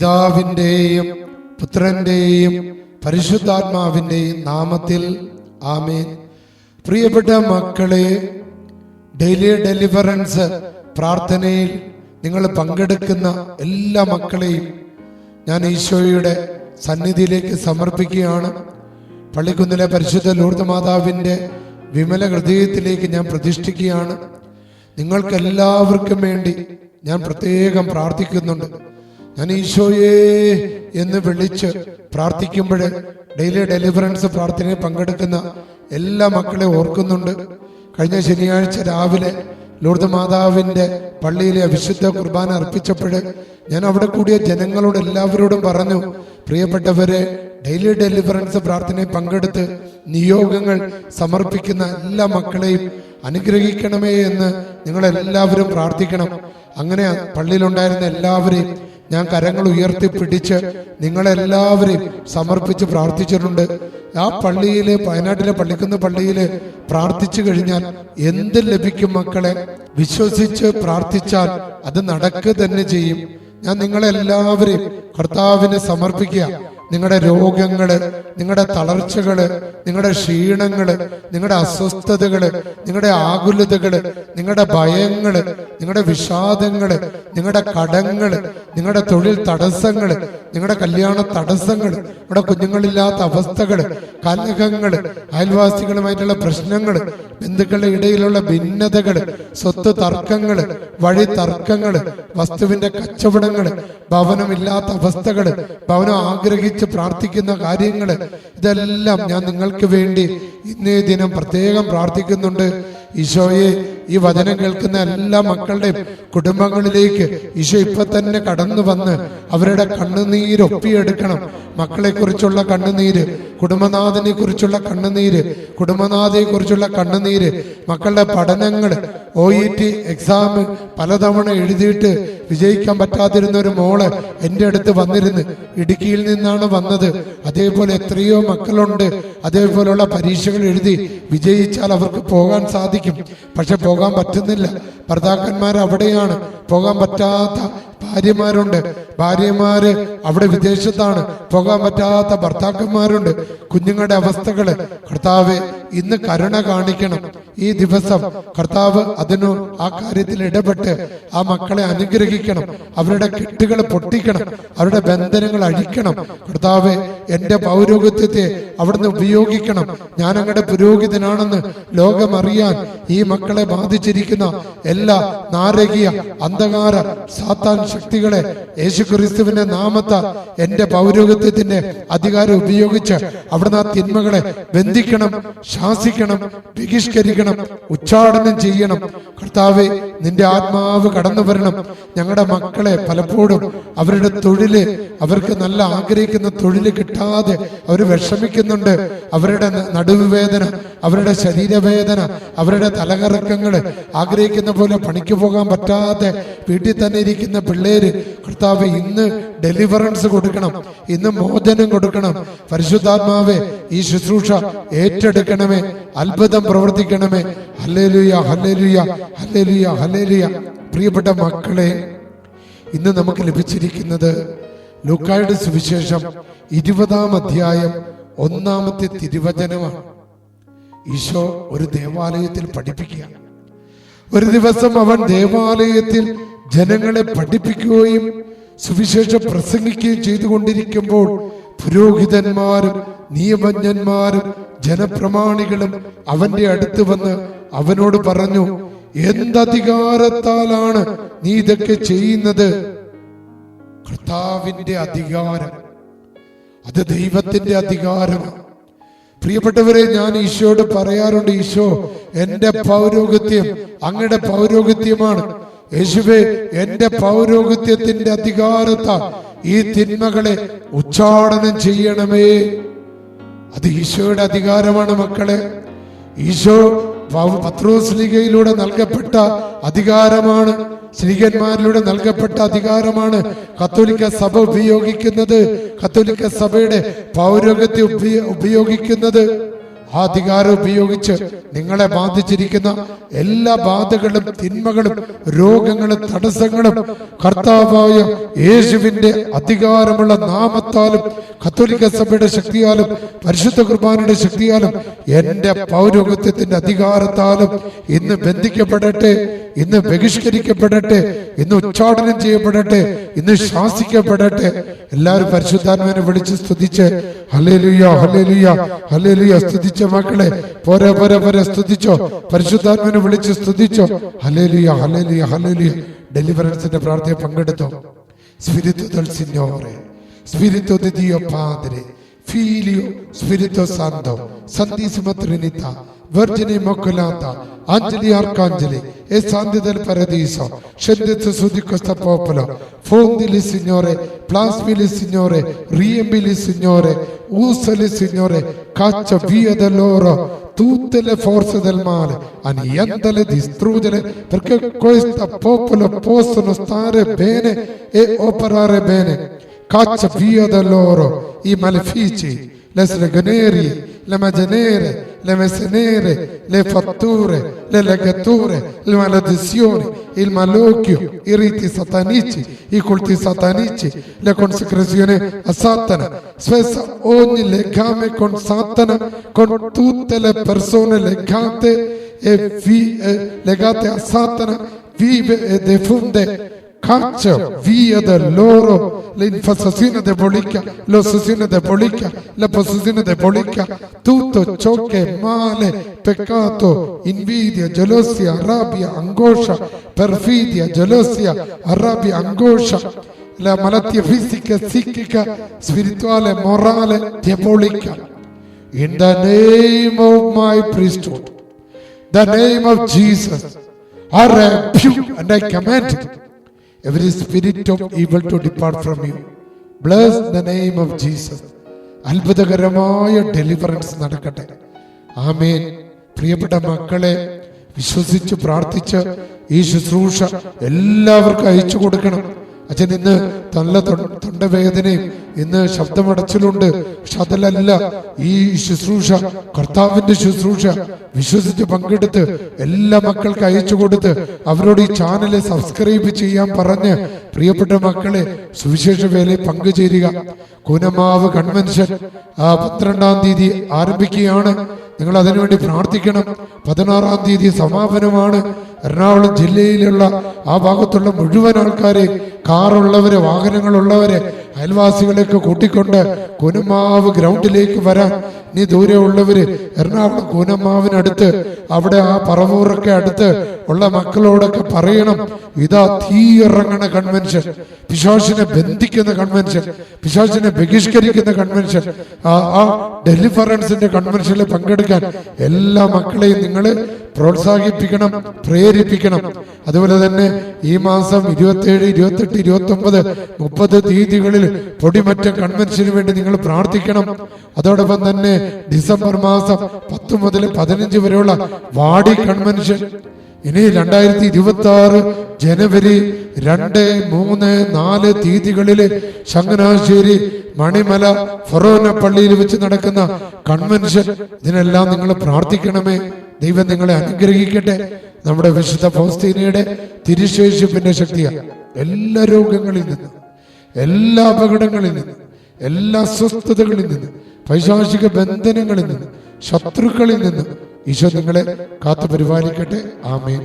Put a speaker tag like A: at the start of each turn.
A: പിതാവിന്റെയും പുത്രന്റെയും പരിശുദ്ധാത്മാവിന്റെയും നാമത്തിൽ ആമേൻ. പ്രിയപ്പെട്ട മക്കളെ ഡെയിലി ഡെലിവറൻസ് പ്രാർത്ഥനയിൽ നിങ്ങൾ പങ്കെടുക്കുന്ന എല്ലാ മക്കളെയും ഞാൻ ഈശോയുടെ സന്നിധിയിലേക്ക് സമർപ്പിക്കുകയാണ്. പള്ളിക്കുന്നിലെ പരിശുദ്ധ ലൂർദ് മാതാവിന്റെ വിമല ഹൃദയത്തിലേക്ക് ഞാൻ പ്രതിഷ്ഠിക്കുകയാണ്. നിങ്ങൾക്കെല്ലാവർക്കും വേണ്ടി ഞാൻ പ്രത്യേകം പ്രാർത്ഥിക്കുന്നുണ്ട്. ഞാൻ ഈശോയേ എന്ന് വിളിച്ച് പ്രാർത്ഥിക്കുമ്പോൾ ഡെയിലി ഡെലിവറൻസ് പ്രാർത്ഥനയിൽ പങ്കെടുക്കുന്ന എല്ലാ മക്കളെ ഓർക്കുന്നുണ്ട്. കഴിഞ്ഞ ശനിയാഴ്ച രാവിലെ ലൂർദ് മാതാവിന്റെ പള്ളിയിലെ വിശുദ്ധ കുർബാന അർപ്പിച്ചപ്പോൾ ഞാൻ അവിടെ കൂടിയ ജനങ്ങളോട് എല്ലാവരോടും പറഞ്ഞു പ്രിയപ്പെട്ടവരെ ഡെയിലി ഡെലിവറൻസ് പ്രാർത്ഥനയിൽ പങ്കെടുത്ത് നിയോഗങ്ങൾ സമർപ്പിക്കുന്ന എല്ലാ മക്കളെയും അനുഗ്രഹിക്കണമേ എന്ന് നിങ്ങളെല്ലാവരും പ്രാർത്ഥിക്കണം. അങ്ങനെ പള്ളിയിലുണ്ടായിരുന്ന എല്ലാവരെയും ഞാൻ കരങ്ങൾ ഉയർത്തി പിടിച്ച് നിങ്ങളെല്ലാവരെയും സമർപ്പിച്ച് പ്രാർത്ഥിച്ചിട്ടുണ്ട്. ആ പള്ളിയിൽ വയനാട്ടിലെ പള്ളിക്കുന്ന പള്ളിയിൽ പ്രാർത്ഥിച്ചു കഴിഞ്ഞാൽ എന്ത് ലഭിക്കും മക്കളെ? വിശ്വസിച്ച് പ്രാർത്ഥിച്ചാൽ അത് നടക്കുക തന്നെ ചെയ്യും. ഞാൻ നിങ്ങളെല്ലാവരെയും കർത്താവിനെ സമർപ്പിക്കുക. നിങ്ങളുടെ രോഗങ്ങൾ നിങ്ങളുടെ തളർച്ചകൾ നിങ്ങളുടെ ക്ഷീണങ്ങൾ നിങ്ങളുടെ അസ്വസ്ഥതകൾ നിങ്ങളുടെ ആകുലതകൾ നിങ്ങളുടെ ഭയങ്ങൾ നിങ്ങളുടെ വിഷാദങ്ങൾ നിങ്ങളുടെ കടങ്ങൾ നിങ്ങളുടെ തൊഴിൽ തടസ്സങ്ങൾ നിങ്ങളുടെ കല്യാണ തടസ്സങ്ങൾ നിങ്ങളുടെ കുഞ്ഞുങ്ങളില്ലാത്ത അവസ്ഥകൾ കലഹങ്ങൾ അയൽവാസികളുമായിട്ടുള്ള പ്രശ്നങ്ങൾ ബന്ധുക്കളുടെ ഇടയിലുള്ള ഭിന്നതകൾ സ്വത്ത് തർക്കങ്ങൾ വഴി തർക്കങ്ങൾ വസ്തുവിന്റെ കച്ചവടങ്ങൾ ഭവനമില്ലാത്ത അവസ്ഥകൾ ഭവനം ആഗ്രഹിച്ച് പ്രാർത്ഥിക്കുന്ന കാര്യങ്ങൾ ഇതെല്ലാം ഞാൻ നിങ്ങൾക്ക് വേണ്ടി ഇന്നേ ദിനം പ്രത്യേകം പ്രാർത്ഥിക്കുന്നുണ്ട്. ഈശോയെ ഈ വചനം കേൾക്കുന്ന എല്ലാ മക്കളുടെയും കുടുംബങ്ങളിലേക്ക് ഈശോ ഇപ്പൊ തന്നെ കടന്നു വന്ന് അവരുടെ കണ്ണുനീര് ഒപ്പിയെടുക്കണം. മക്കളെ കുറിച്ചുള്ള കണ്ണുനീര് കുടുംബനാഥനെ കുറിച്ചുള്ള കണ്ണുനീര് കുടുംബനാഥയെ കുറിച്ചുള്ള കണ്ണുനീര് മക്കളുടെ പഠനങ്ങൾ ഒ ഇ ടി എക്സാം പലതവണ എഴുതിയിട്ട് വിജയിക്കാൻ പറ്റാതിരുന്ന ഒരു മോൾ എന്റെ അടുത്ത് വന്നിരുന്ന് ഇടുക്കിയിൽ നിന്നാണ് വന്നത്. അതേപോലെ എത്രയോ മക്കളുണ്ട്. അതേപോലെയുള്ള പരീക്ഷകൾ എഴുതി വിജയിച്ചാൽ അവർക്ക് പോകാൻ സാധിക്കും. പക്ഷെ പോകാൻ പറ്റുന്നില്ല. ഭർത്താക്കന്മാർ അവിടെയാണ് പോകാൻ പറ്റാത്ത ഭാര്യമാരുണ്ട്. ഭാര്യമാര് അവിടെ വിദേശത്താണ്. പോകാൻ പറ്റാത്ത ഭർത്താക്കന്മാരുണ്ട്. കുഞ്ഞുങ്ങളുടെ അവസ്ഥകൾ. കർത്താവ് ഇന്ന് കരുണ കാണിക്കണം. ഈ ദിവസം കർത്താവ് അതിനു ആ കാര്യത്തിൽ ഇടപെട്ട് ആ മക്കളെ അനുഗ്രഹിക്കണം. അവരുടെ കെട്ടുകൾ പൊട്ടിക്കണം. അവരുടെ ബന്ധനങ്ങൾ അഴിക്കണം. കർത്താവ് എന്റെ പൗരോഗത്വത്തെ അവിടുന്ന് ഉപയോഗിക്കണം. ഞാൻ അങ്ങയുടെ പുരോഹിതനാണെന്ന് ലോകമറിയാൻ ഈ മക്കളെ ബാധിച്ചിരിക്കുന്ന എല്ലാ നാരകീയ അന്ധകാര സാത്താൻ ശക്തികളെ യേശുക്രിസ്തുവിന്റെ നാമത്ത എന്റെ പൗരോഗത്യത്തിന്റെ അധികാരം ഉപയോഗിച്ച് അവിടുന്ന് ആ തിന്മകളെ ബന്ധിക്കണം ശാസിക്കണം ബഹിഷ്കരിക്കണം ഉച്ചാടനം ചെയ്യണം. കർത്താവെ നിന്റെ ആത്മാവ് കടന്നു വരണം. ഞങ്ങളുടെ മക്കളെ പലപ്പോഴും അവരുടെ തൊഴിൽ അവർക്ക് നല്ല ആഗ്രഹിക്കുന്ന തൊഴിൽ കിട്ടാതെ അവർ വിഷമിക്കുന്നുണ്ട്. അവരുടെ നടുവ് വേദന അവരുടെ ശരീരവേദന അവരുടെ തലകറക്കങ്ങൾ ആഗ്രഹിക്കുന്ന പോലെ പണിക്ക് പോകാൻ പറ്റാതെ വീട്ടിൽ തന്നെ ഇരിക്കുന്ന പിള്ളേര് കർത്താവ് ഇന്ന് ഡെലിവറൻസ് കൊടുക്കണം. ഇന്ന് മോചനം കൊടുക്കണം. പരിശുദ്ധാത്മാവെ ഈ ശുശ്രൂഷ ഏറ്റെടുക്കണമേ. അത്ഭുതം പ്രവർത്തിക്കണമേ. ഹല്ലേലൂയ ഹല്ലേലൂയ ഹല്ലേലൂയ ഹല്ലേലൂയ. പ്രിയപ്പെട്ട മക്കളെ ഇന്ന് നമുക്ക് ലഭിച്ചിരിക്കുന്നത് ലൂക്കായുടെ സുവിശേഷം ഇരുപതാം അധ്യായം ഒന്നാമത്തെ തിരുവചനമാണ്. ഈശോ ഒരു ദേവാലയത്തിൽ പഠിപ്പിക്കുക ഒരു ദിവസം അവൻ ദേവാലയത്തിൽ ജനങ്ങളെ പഠിപ്പിക്കുകയും സുവിശേഷം പ്രസംഗിക്കുകയും ചെയ്തുകൊണ്ടിരിക്കുമ്പോൾ പുരോഹിതന്മാരും നിയമജ്ഞന്മാരും ജനപ്രമാണികളും അവന്റെ അടുത്ത് വന്ന് അവനോട് പറഞ്ഞു എന്തധികാരത്താലാണ് നീ ഇതൊക്കെ ചെയ്യുന്നത്? കർത്താവിന്റെ അധികാരം. അത് ദൈവത്തിന്റെ അധികാരമാണ് പ്രിയപ്പെട്ടവരെ ഞാൻ ഈശോയോട് പറയാറുണ്ട് ഈശോ എന്റെ പൗരോഗത്യം അങ്ങയുടെ പൗരോഗത്യമാണ്. യേശുവെ എന്റെ പൗരോഗത്യത്തിന്റെ അധികാരത്ത ഈ തിന്മകളെ ഉച്ചാടനം ചെയ്യണമേ. അത് ഈശോയുടെ അധികാരമാണ് മക്കളെ. ഈശോ പത്രോസ്ലികയിലൂടെ നൽകപ്പെട്ട അധികാരമാണ്. സ്ത്രീകന്മാരിലൂടെ നൽകപ്പെട്ട അധികാരമാണ് കത്തോലിക്ക സഭ ഉപയോഗിക്കുന്നത്. കത്തോലിക്ക സഭയുടെ പൗരോഗത്തെ ഉപയോ- ഉപയോഗിക്കുന്നത്. ആ അധികാരം ഉപയോഗിച്ച് നിങ്ങളെ ബാധിച്ചിരിക്കുന്ന എല്ലാ ബാധകളും തിന്മകളും രോഗങ്ങളും തടസ്സങ്ങളും കർത്താവായ യേശുവിന്റെ അധികാരമുള്ള നാമത്താലും കത്തോലിക്ക സഭയുടെ ശക്തിയാലും പരിശുദ്ധ കുർബാനയുടെ ശക്തിയാലും എന്റെ പൗരോഗത്യത്തിന്റെ അധികാരത്താലും ഇന്ന് ബന്ധിക്കപ്പെടട്ടെ. ഇന്ന് ബഹിഷ്കരിക്കപ്പെടട്ടെ ഇന്ന് ഉച്ചാടനം ചെയ്യപ്പെടട്ടെ ഇന്ന് ശാസിക്കപ്പെടട്ടെ. എല്ലാവരും പരിശുദ്ധാത്മാവിനെ വിളിച്ച് സ്തുതിച്ച് ഹല്ലേലൂയ ഹല്ലേലൂയ ഹല്ലേലൂയ സ്തുതിച്ച മക്കളെ പോരെ പോരെ പോരെ സ്തുതിച്ചോ. പരിശുദ്ധാത്മാവിനെ വിളിച്ച് സ്തുതിച്ചോ. ഹല്ലേലൂയ ഹല്ലേലൂയ ഹല്ലേലൂയ. ഡെലിവറൻസിന്റെ പ്രാർത്ഥന പങ്കെടുത്തോ. സ്പിരിത്വ സ്പിരിത്വ Figlio Spirito Santo Vergine Immacolata Angeli Arcangeli e Santi del Paradiso scendete su di questo popolo fondili Signore plasmili Signore riempili Signore usali Signore caccia via da loro tutte le forze del male, annientale, distruggere, perché questo popolo possono stare bene e operare bene. Caccia via da loro i malefici, le stregonerie, le magie le messe nere, le fatture, le legature, le maledizioni, il malocchio, i riti satanici, i culti satanici, le consecrazioni a Satana. Spesso ogni legame con Satana, con tutte le persone legate, e vi- eh, legate a Satana, vive e defunde caccia via da loro l'infestazione diabolica, l'ossessione diabolica, la possessione diabolica, tutto ciò che è male, peccato, invidia, gelosia, rabbia, angoscia, perfidia, gelosia, rabbia, angoscia, la malattia fisica, psichica, spirituale, morale, diabolica. In the name of my priesthood, the name of Jesus, I rebuke and I command every spirit of evil to depart from you. Bless the name of Jesus. അത്ഭുതകരമായ deliverance നടക്കട്ടെ ആമേൻ പ്രിയപ്പെട്ട മക്കളെ വിശ്വസിച്ച് പ്രാർത്ഥിച്ച് ഈ ശുശ്രൂഷ എല്ലാവർക്കും അയച്ചു കൊടുക്കണം അച്ഛൻ ഇന്ന് നല്ല തൊണ്ട- തൊണ്ടവേദനയും ഇന്ന് ശബ്ദമടച്ചിലുണ്ട്. പക്ഷെ അതിലല്ല ഈ ശുശ്രൂഷ കർത്താവിന്റെ ശുശ്രൂഷ വിശ്വസിച്ച് പങ്കെടുത്ത് എല്ലാ മക്കൾക്ക് അയച്ചു കൊടുത്ത് അവരോട് ഈ ചാനൽ സബ്സ്ക്രൈബ് ചെയ്യാൻ പറഞ്ഞ് പ്രിയപ്പെട്ട മക്കളെ സുവിശേഷ വേലയിൽ പങ്കുചേരുക. കൂനമാവ് കൺവെൻഷൻ ആ പന്ത്രണ്ടാം തീയതി ആരംഭിക്കുകയാണ്. നിങ്ങൾ അതിനുവേണ്ടി പ്രാർത്ഥിക്കണം. പതിനാറാം തീയതി സമാപനമാണ്. എറണാകുളം ജില്ലയിലുള്ള ആ ഭാഗത്തുള്ള മുഴുവൻ ആൾക്കാരെ കാറുള്ളവരെ വാഹനങ്ങളുള്ളവരെ അയൽവാസികളെയൊക്കെ കൂട്ടിക്കൊണ്ട് കുനുമാവ് ഗ്രൗണ്ടിലേക്ക് വരാൻ. നീ ദൂരെ ഉള്ളവര് എറണാകുളം കുനുമാവിനടുത്ത് അവിടെ ആ പറവൂറൊക്കെ അടുത്ത് ഉള്ള മക്കളോടൊക്കെ പറയണം. ഇതാ തീ ഇറങ്ങണ കൺവെൻഷൻ പിശാചിനെ ബന്ധിക്കുന്ന കൺവെൻഷൻ പിശാചിനെ ബഹിഷ്കരിക്കുന്ന കൺവെൻഷൻ ആ ആ ഡെലിഫറൻസിന്റെ കൺവെൻഷനിൽ പങ്കെടുക്കാൻ എല്ലാ മക്കളെയും നിങ്ങൾ പ്രോത്സാഹിപ്പിക്കണം പ്രേരിപ്പിക്കണം. അതുപോലെ തന്നെ ഈ മാസം ഇരുപത്തിയേഴ് ഇരുപത്തെട്ട് ഇരുപത്തി ഒമ്പത് മുപ്പത് തീയതികളിൽ പൊടിമറ്റ കൺവെൻഷന് വേണ്ടി നിങ്ങൾ പ്രാർത്ഥിക്കണം. അതോടൊപ്പം തന്നെ ഡിസംബർ മാസം പത്ത് മുതൽ പതിനഞ്ച് വരെയുള്ള വാടി കൺവെൻഷൻ ഇനി രണ്ടായിരത്തി ഇരുപത്തി ആറ് ജനുവരി രണ്ട് മൂന്ന് നാല് തീയതികളിൽ ചങ്ങനാശ്ശേരി മണിമല ഫൊറോന പള്ളിയിൽ വെച്ച് നടക്കുന്ന കൺവെൻഷൻ ഇതിനെല്ലാം നിങ്ങൾ പ്രാർത്ഥിക്കണമേ. ദൈവം നിങ്ങളെ അനുഗ്രഹിക്കട്ടെ. നമ്മുടെ വിശുദ്ധ ഫൗസ്തീനയുടെ തിരുശേഷിപ്പിന്റെ ശക്തിയാണ് എല്ലാ രോഗങ്ങളിൽ നിന്നും. എല്ലാ അപകടങ്ങളിൽ നിന്ന് എല്ലാ അസ്വസ്ഥതകളിൽ നിന്ന് പൈശാചിക ബന്ധനങ്ങളിൽ നിന്ന് ശത്രുക്കളിൽ നിന്ന് ഈശോ നിങ്ങളെ കാത്തു പരിപാലിക്കട്ടെ ആമേൻ.